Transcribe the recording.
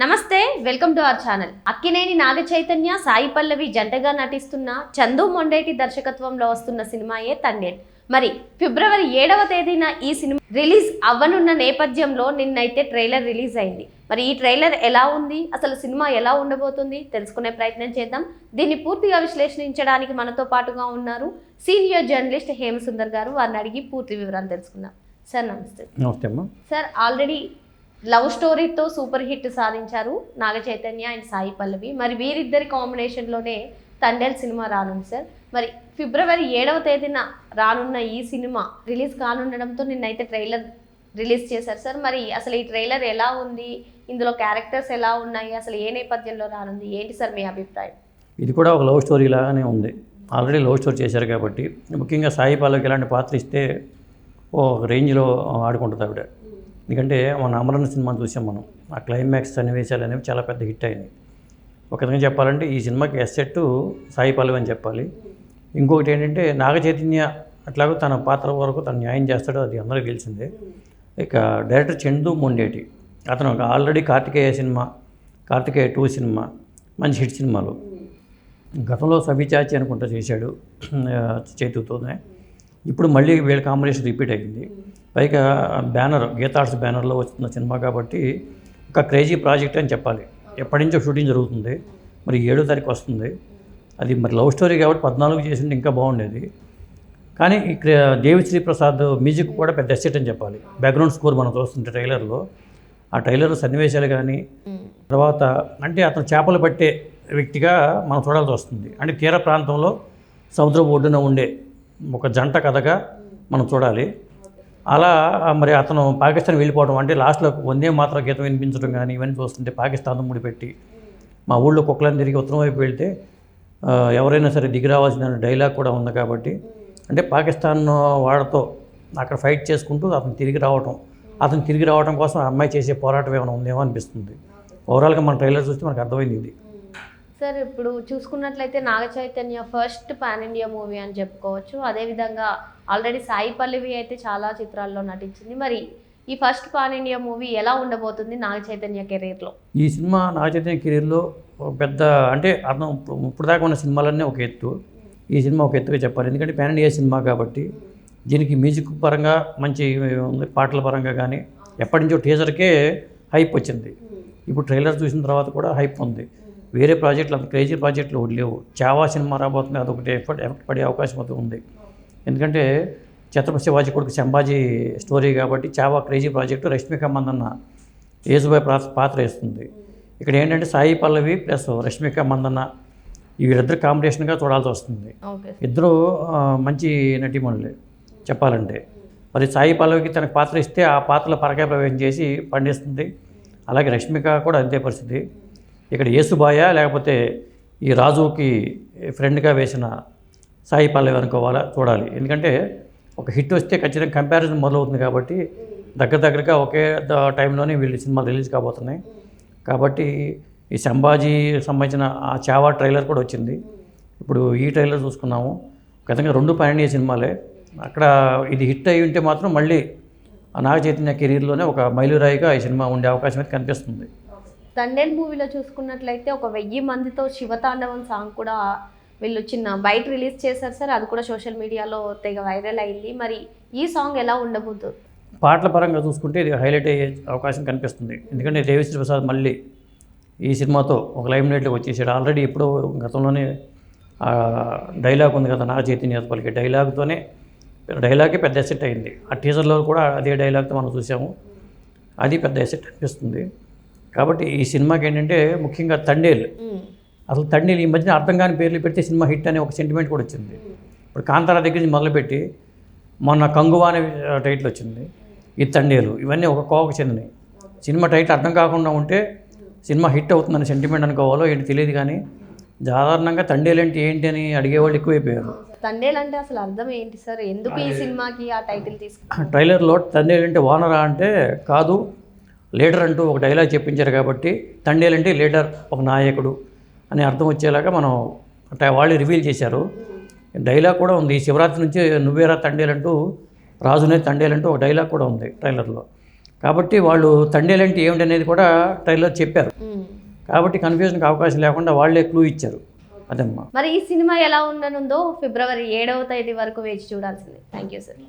నమస్తే welcome to our channel. Akkineni Naga Chaitanya Sai Pallavi జంటగా నటిస్తున్న చందు మొండేటి దర్శకత్వంలో వస్తున్న సినిమాయే తండేల్ మరి ఫిబ్రవరి ఏడవ తేదీన ఈ సినిమా రిలీజ్ అవ్వనున్న నేపథ్యంలో నిన్నైతే ట్రైలర్ రిలీజ్ అయింది. మరి ఈ ట్రైలర్ ఎలా ఉంది? అసలు సినిమా ఎలా ఉండబోతుంది? తెలుసుకునే ప్రయత్నం చేద్దాం. దీన్ని పూర్తిగా విశ్లేషించడానికి మనతో పాటుగా ఉన్నారు సీనియర్ జర్నలిస్ట్ హేమసుందర్ గారు. వారిని అడిగి పూర్తి వివరాలు తెలుసుకుందాం. సార్ నమస్తే. నమస్తే అమ్మా. సార్ ఆల్రెడీ లవ్ స్టోరీతో సూపర్ హిట్ సాధించారు నాగ చైతన్య అండ్ సాయి పల్లవి. మరి వీరిద్దరి కాంబినేషన్లోనే తండేల్ సినిమా రానుంది సార్. మరి ఫిబ్రవరి ఏడవ తేదీన రానున్న ఈ సినిమా రిలీజ్ కానుండడంతో నిన్నైతే ట్రైలర్ రిలీజ్ చేశారు సార్. మరి అసలు ఈ ట్రైలర్ ఎలా ఉంది? ఇందులో క్యారెక్టర్స్ ఎలా ఉన్నాయి? అసలు ఏ నేపథ్యంలో రానుంది? ఏంటి సార్ మీ అభిప్రాయం? ఇది కూడా ఒక లవ్ స్టోరీ లాగానే ఉంది. ఆల్రెడీ లవ్ స్టోరీ చేశారు కాబట్టి. ముఖ్యంగా సాయి పాలకి ఇలాంటి పాత్ర ఇస్తే ఓ రేంజ్లో ఆడుకుంటుంది ఆవిడ. ఎందుకంటే మన అమరణ సినిమా చూసాం మనం. ఆ క్లైమాక్స్ సన్నివేశాలు అనేవి చాలా పెద్ద హిట్ అయినాయి. ఒక విధంగా చెప్పాలంటే ఈ సినిమాకి ఎస్సెట్ సాయి పల్లవి అని చెప్పాలి. ఇంకొకటి ఏంటంటే నాగ చైతన్య అట్లాగూ తన పాత్ర వరకు తను న్యాయం చేస్తాడో అది అందరికీ తెలిసిందే. ఇక డైరెక్టర్ చందు మొండేటి. అతను ఒక ఆల్రెడీ కార్తికేయ సినిమా కార్తికేయ టూ సినిమా మంచి హిట్ సినిమాలు. గతంలో సవిచాచి అనుకుంటా చేశాడు చేతుతోనే. ఇప్పుడు మళ్ళీ వీళ్ళ కాంబినేషన్ రిపీట్ అయ్యింది. పైగా బ్యానర్ గీతార్ట్స్ బ్యానర్లో వస్తున్న సినిమా కాబట్టి ఒక క్రేజీ ప్రాజెక్ట్ అని చెప్పాలి. ఎప్పటి నుంచో షూటింగ్ జరుగుతుంది. మరి ఏడో తారీఖు వస్తుంది. అది మరి లవ్ స్టోరీ కాబట్టి పద్నాలుగు చేసింటే ఇంకా బాగుండేది. కానీ ఇక్కడ దేవిశ్రీ ప్రసాద్ మ్యూజిక్ కూడా పెద్ద ఎస్సెట్ అని చెప్పాలి. బ్యాక్గ్రౌండ్ స్కోర్ మనం చూస్తుంటే ట్రైలర్లో. ఆ ట్రైలర్ సన్నివేశాలు కానీ తర్వాత అంటే అతను చేపలు పట్టే వ్యక్తిగా మనం చూడాల్సి వస్తుంది. అంటే తీర ప్రాంతంలో సముద్రం ఒడ్డున ఉండే ఒక జంట కథగా మనం చూడాలి. అలా మరి అతను పాకిస్తాన్ వెళ్ళిపోవడం అంటే లాస్ట్లో వందే మాత్ర గీతం వినిపించడం కానీ ఇవన్నీ చూస్తుంటే పాకిస్తాన్ ముడిపెట్టి మా ఊళ్ళో కుక్కలను తిరిగి ఉత్తరం వైపు వెళ్తే ఎవరైనా సరే దిగి రావాల్సిన డైలాగ్ కూడా ఉంది కాబట్టి అంటే పాకిస్తాన్ వాళ్ళతో అక్కడ ఫైట్ చేసుకుంటూ అతను తిరిగి రావటం అతను తిరిగి రావడం కోసం ఆ అమ్మాయి చేసే పోరాటం ఏమైనా ఉందేమో అనిపిస్తుంది. ఓవరాల్గా మన ట్రైలర్ చూస్తే మనకు అర్థమైంది ఇది. సార్ ఇప్పుడు చూసుకున్నట్లయితే Naga Chaitanya first pan India movie అని చెప్పుకోవచ్చు. అదేవిధంగా ఆల్రెడీ సాయి పల్లవి అయితే చాలా చిత్రాల్లో నటించింది. మరి ఈ ఫస్ట్ పాన్ ఇండియా మూవీ ఎలా ఉండబోతుంది నాగ చైతన్య కెరీర్లో? ఈ సినిమా నాగ చైతన్య కెరీర్లో ఒక పెద్ద అంటే అర్థం ఇప్పుడు దాకా ఉన్న సినిమాలన్నీ ఒక ఎత్తు. ఈ సినిమా ఒక ఎత్తుగా చెప్పాలి. ఎందుకంటే పాన్ ఇండియా సినిమా కాబట్టి దీనికి మ్యూజిక్ పరంగా మంచి ఉంది పాటల పరంగా కానీ. ఎప్పటి నుంచో టీజర్కే హైప్ వచ్చింది. ఇప్పుడు ట్రైలర్ చూసిన తర్వాత కూడా హైప్ ఉంది. వేరే ప్రాజెక్టులు అంత క్రేజీ ప్రాజెక్టులు లేవు. చావా సినిమా రాబోతుంది. అదొకటి ఎఫర్ట్ ఎఫెక్ట్ పడే అవకాశం అయితే ఉంది. ఎందుకంటే ఛత్రపతి శివాజీ కొడుకు సంభాజీ స్టోరీ కాబట్టి చావా క్రేజీ ప్రాజెక్టు రష్మిక మందన్న యేసుబాయ్ పాత్ర పాత్ర వేస్తుంది. ఇక్కడ ఏంటంటే సాయి పల్లవి ప్లస్ రష్మిక మందన్న వీరిద్దరు కాంబినేషన్గా చూడాల్సి వస్తుంది. ఇద్దరు మంచి నటీమణులే చెప్పాలంటే. మరి సాయి పల్లవికి తనకు పాత్ర ఇస్తే ఆ పాత్రలో పరకాయ ప్రవేశం చేసి పండిస్తుంది. అలాగే రష్మిక కూడా అంతే పరిస్థితి. ఇక్కడ యేసుబాయ లేకపోతే ఈ రాజుకి ఫ్రెండ్గా వేసిన సాయి పల్లవి అనుకోవాలా చూడాలి. ఎందుకంటే ఒక హిట్ వస్తే ఖచ్చితంగా కంపారిజన్ మొదలవుతుంది కాబట్టి దగ్గర దగ్గరగా ఒకే టైంలోనే వీళ్ళు సినిమాలు రిలీజ్ కాబోతున్నాయి. కాబట్టి ఈ సంభాజీ సంబంధించిన ఆ చావా ట్రైలర్ కూడా వచ్చింది. ఇప్పుడు ఈ ట్రైలర్ చూసుకున్నాము. గతంగా రెండు పయనీయ సినిమాలే. అక్కడ ఇది హిట్ అయి ఉంటే మాత్రం మళ్ళీ నాగ చైతన్య కెరీర్లోనే ఒక మైలురాయిగా ఈ సినిమా ఉండే అవకాశం అయితే కనిపిస్తుంది. తండేల్ మూవీలో చూసుకున్నట్లయితే ఒక వెయ్యి మందితో శివతాండవం సాంగ్ కూడా వీళ్ళు చిన్న బయట రిలీజ్ చేశారు సార్ అది కూడా సోషల్ మీడియాలో తెగ వైరల్ అయింది. మరి ఈ సాంగ్ ఎలా ఉండబోతుంది పాటల పరంగా చూసుకుంటే ఇది హైలైట్ అయ్యే అవకాశం కనిపిస్తుంది. ఎందుకంటే దేవిశ్రీ ప్రసాద్ మళ్ళీ ఈ సినిమాతో ఒక లైమ్ లైట్లోకి వచ్చేసాడు. ఆల్రెడీ ఇప్పుడు గతంలోనే డైలాగ్ ఉంది కదా నా చైతన్య పలికే డైలాగ్తోనే డైలాగే పెద్ద ఎసెట్ అయింది. ఆ టీజర్లో కూడా అదే డైలాగ్తో మనం చూసాము. అది పెద్ద ఎసెట్ అనిపిస్తుంది. కాబట్టి ఈ సినిమాకి ఏంటంటే ముఖ్యంగా తండేలు అసలు తండ్రి ఈ మధ్యన అర్థం కాని పేర్లు పెడితే సినిమా హిట్ అనే ఒక సెంటిమెంట్ కూడా వచ్చింది. ఇప్పుడు కాంతారా దగ్గర నుంచి మొదలుపెట్టి మొన్న కంగువా అనే టైటిల్ వచ్చింది. ఈ తండేలు ఇవన్నీ ఒక కోవకు చెందినవి. సినిమా టైటిల్ అర్థం కాకుండా ఉంటే సినిమా హిట్ అవుతుందని సెంటిమెంట్ అనుకోవాలో ఏంటి తెలియదు కానీ సాధారణంగా తండేలు అంటే ఏంటి అని అడిగేవాళ్ళు ఎక్కువైపోయారు. తండేల్ అంటే అసలు అర్థం ఏంటి సార్? ఎందుకు ఈ సినిమాకి ఆ టైటిల్ తీసుకు ట్రైలర్లో తండేలు అంటే ఓనరా అంటే కాదు లీడర్ అంటూ ఒక డైలాగ్ చెప్పించారు కాబట్టి తండేలు అంటే లీడర్ ఒక నాయకుడు. అని అర్థం వచ్చేలాగా మనం అంటే వాళ్ళు రివీల్ చేశారు. డైలాగ్ కూడా ఉంది. శివరాత్రి నుంచి నువ్వేరా తండేలంటూ రాజునే తండేలంటూ ఒక డైలాగ్ కూడా ఉంది ట్రైలర్లో కాబట్టి వాళ్ళు తండేలంటే ఏమిటి అనేది కూడా ట్రైలర్ చెప్పారు. కాబట్టి కన్ఫ్యూజన్కి అవకాశం లేకుండా వాళ్ళే క్లూ ఇచ్చారు. అదమ్మా. మరి ఈ సినిమా ఎలా ఉండనుందో ఫిబ్రవరి ఏడవ తేదీ వరకు వేచి చూడాల్సిందే. Thank you sir